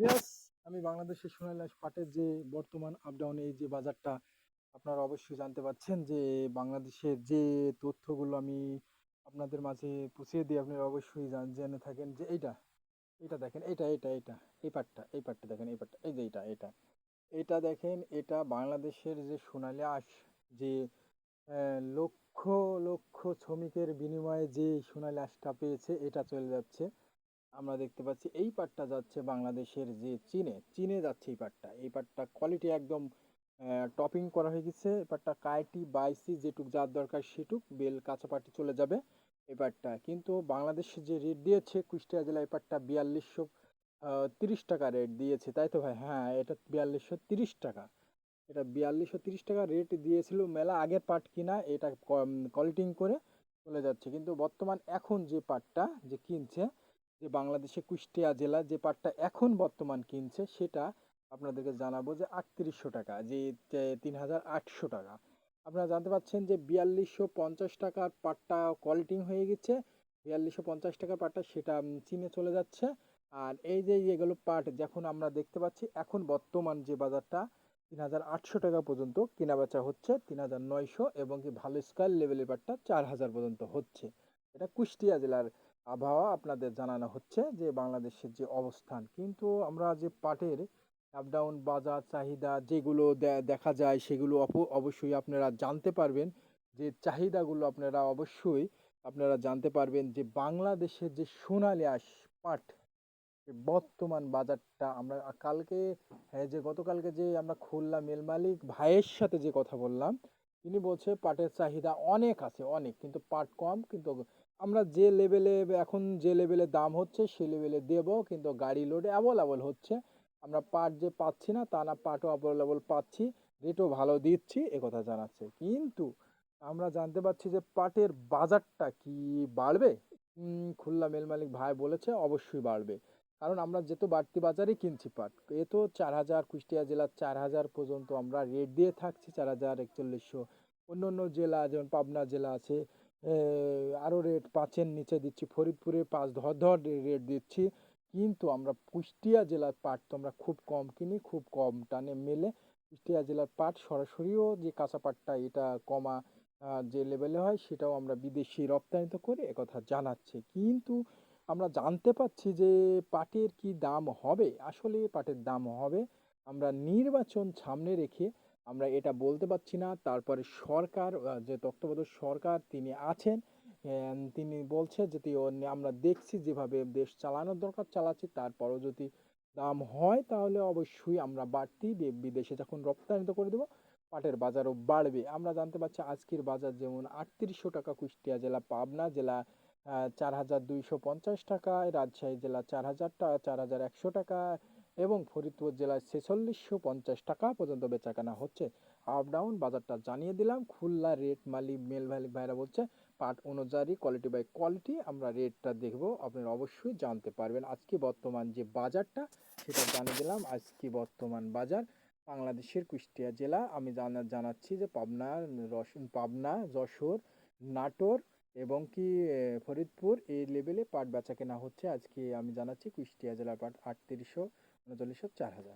বিয়াস আমি বাংলাদেশের সোনালী পাটের যে বর্তমান আপডাউন এই যে বাজারটা, আপনারা অবশ্যই জানতে পাচ্ছেন যে বাংলাদেশের যে তথ্যগুলো আমি আপনাদের মাঝে পুষিয়ে দিই, আপনারা অবশ্যই জেনে থাকেন যে এইটা এটা দেখেন এটা এটা এটা এই পাটটা এই পাটটা দেখেন, এই পাটটা, এই যে এটা এটা এটা দেখেন, এটা বাংলাদেশের যে সোনালী আঁশ যে লক্ষ লক্ষ শ্রমিকের বিনিময়ে যে সোনালী আঁশটা পেয়েছে, এটা চলে যাচ্ছে। আমরা দেখতে পাচ্ছি এই পাটটা যাচ্ছে বাংলাদেশের যে চীনে চীনে যাচ্ছে এই পাটটা। এই পাটটা কোয়ালিটি একদম টপিং করা হয়ে গেছে। এই পাটটা কাইটি, বাইসি যেটুক যার দরকার সেটুক বেল, কাঁচা পাটি চলে যাবে এই পাটটা। কিন্তু বাংলাদেশে যে রেট দিয়েছে কুষ্টিয়া জেলায় এই পাটটা বিয়াল্লিশশো তিরিশ টাকা রেট দিয়েছে। তাই তো ভাই? হ্যাঁ এটা বিয়াল্লিশশো তিরিশ টাকা। এটা বিয়াল্লিশশো তিরিশ টাকা রেট দিয়েছিল মেলা আগের পাট কিনা, এটা কলিটিং করে চলে যাচ্ছে। কিন্তু বর্তমান এখন যে পাটটা যে কিনছে যে বাংলাদেশে কুষ্টিয়া জেলা যে পাটটা এখন বর্তমান কিনছে, সেটা আপনাদেরকে জানাব যে আটত্রিশশো টাকা, যে তিন হাজার আটশো টাকা। আপনারা জানতে পাচ্ছেন যে বিয়াল্লিশশো পঞ্চাশ টাকার পাটটা কোয়ালিটিং হয়ে গেছে। বিয়াল্লিশশো পঞ্চাশ টাকার পাটটা সেটা চীনে চলে যাচ্ছে। আর এই যে এগুলো পাট যখন আমরা দেখতে পাচ্ছি, এখন বর্তমান যে বাজারটা তিন হাজার আটশো টাকা পর্যন্ত কেনা বেচা হচ্ছে, তিন হাজার নয়শো এবং কি ভালো স্কোয়ার লেভেলের পাটটা চার হাজার পর্যন্ত হচ্ছে। এটা কুষ্টিয়া জেলার আবহাওয়া আপনাদের জানানো হচ্ছে যে বাংলাদেশের যে অবস্থান। কিন্তু আমরা যে পাটের আপ ডাউন বাজার চাহিদা যেগুলো দেখা যায় সেগুলো অবশ্যই আপনারা জানতে পারবেন। যে চাহিদাগুলো আপনারা অবশ্যই আপনারা জানতে পারবেন যে বাংলাদেশের যে সোনালী আঁশ পাট বর্তমান বাজারটা আমরা কালকে হ্যাঁ যে গতকালকে যে আমরা খুলনা মেল মালিক ভাইয়ের সাথে যে কথা বললাম তিনি বলছে পাটের চাহিদা অনেক আছে, অনেক, কিন্তু পাট কম, কিন্তু আমরা যে লেভেলে এখন যে লেভেলে দাম হচ্ছে, সে লেভেলে দেব, কিন্তু গাড়ি লোডে অ্যাভেলেবল হচ্ছে। আমরা পাট যে পাচ্ছি না, তা না, পাটও অ্যাভেলেবল পাচ্ছি রেটও ভালো দিচ্ছি কথা জানাচ্ছে। কিন্তু আমরা জানতে পারছি যে পাটের বাজারটা কি বাড়বে? খুলনা মেল মালিক ভাই বলেছে, অবশ্যই বাড়বে। কারণ আমরা যেহেতু বাড়তি বাজারেই কিনছি পাট, এ তো চার হাজার, কুষ্টিয়া জেলার চার হাজার পর্যন্ত আমরা রেট দিয়ে থাকছি, চার হাজার, একচল্লিশশো। অন্য অন্য জেলা, যেমন পাবনা জেলা আছে আরও রেট পাঁচের নিচে দিচ্ছি, ফরিদপুরে পাঁচ ধর ধর রেট দিচ্ছি। কিন্তু আমরা কুষ্টিয়া জেলার পাট তো আমরা খুব কম কিনি, খুব কম টানে মেলে। কুষ্টিয়া জেলার পাট সরাসরিও যে কাঁচা পাটটা এটা কমা যে লেভেলে হয়, সেটাও আমরা বিদেশি রপ্তানিত করে একথা জানাচ্ছে। কিন্তু আমরা জানতে পাচ্ছি যে পাটের কি দাম হবে। আসলে পাটের দাম হবে, আমরা নির্বাচন সামনে রেখে আমরা এটা বলতে পারছি না। তারপরে সরকার যে তত্ত্বাবধায়ক সরকার তিনি আছেন তিনি বলছে যে তি- আমরা দেখছি যেভাবে দেশ চালানোর দরকার চালাচ্ছি, তারপরও যদি দাম হয় তাহলে অবশ্যই আমরা বাড়তি বিদেশে যখন রপ্তানিত করে দেবো, পাটের বাজারও বাড়বে। আমরা জানতে পারছি আজকের বাজার যেমন আটত্রিশশো টাকা কুষ্টিয়া জেলা, পাবনা জেলা চার হাজার দুইশো পঞ্চাশ টাকায় রাজশাহী জেলা চার হাজার টাকা চার হাজার একশো টাকা এবং ফরিদপুর জেলায় ছেচল্লিশশো পঞ্চাশ টাকা পর্যন্ত বেচাকেনা হচ্ছে। আপ ডাউন বাজারটা জানিয়ে দিলাম। খুলনা রেট মালি মেল ভ্যালি ভাইরা বলছে, পাট অনুযায়ী কোয়ালিটি বাই কোয়ালিটি আমরা রেটটা দেখব। আপনারা অবশ্যই জানতে পারবেন আজকে বর্তমান যে বাজারটা, সেটা জানিয়ে দিলাম। আজকে বর্তমান বাজার বাংলাদেশের কুষ্টিয়া জেলা। আমি জানা, জানাচ্ছি যে পাবনা রস, পাবনা, যশোর, নাটোর এবং কি ফরিদপুর এই লেভেলে পাট বেচা কেনা হচ্ছে। আজকে আমি জানাচ্ছি কুষ্টিয়া জেলার পাট আটত্রিশশো উনচল্লিশশো চার হাজার।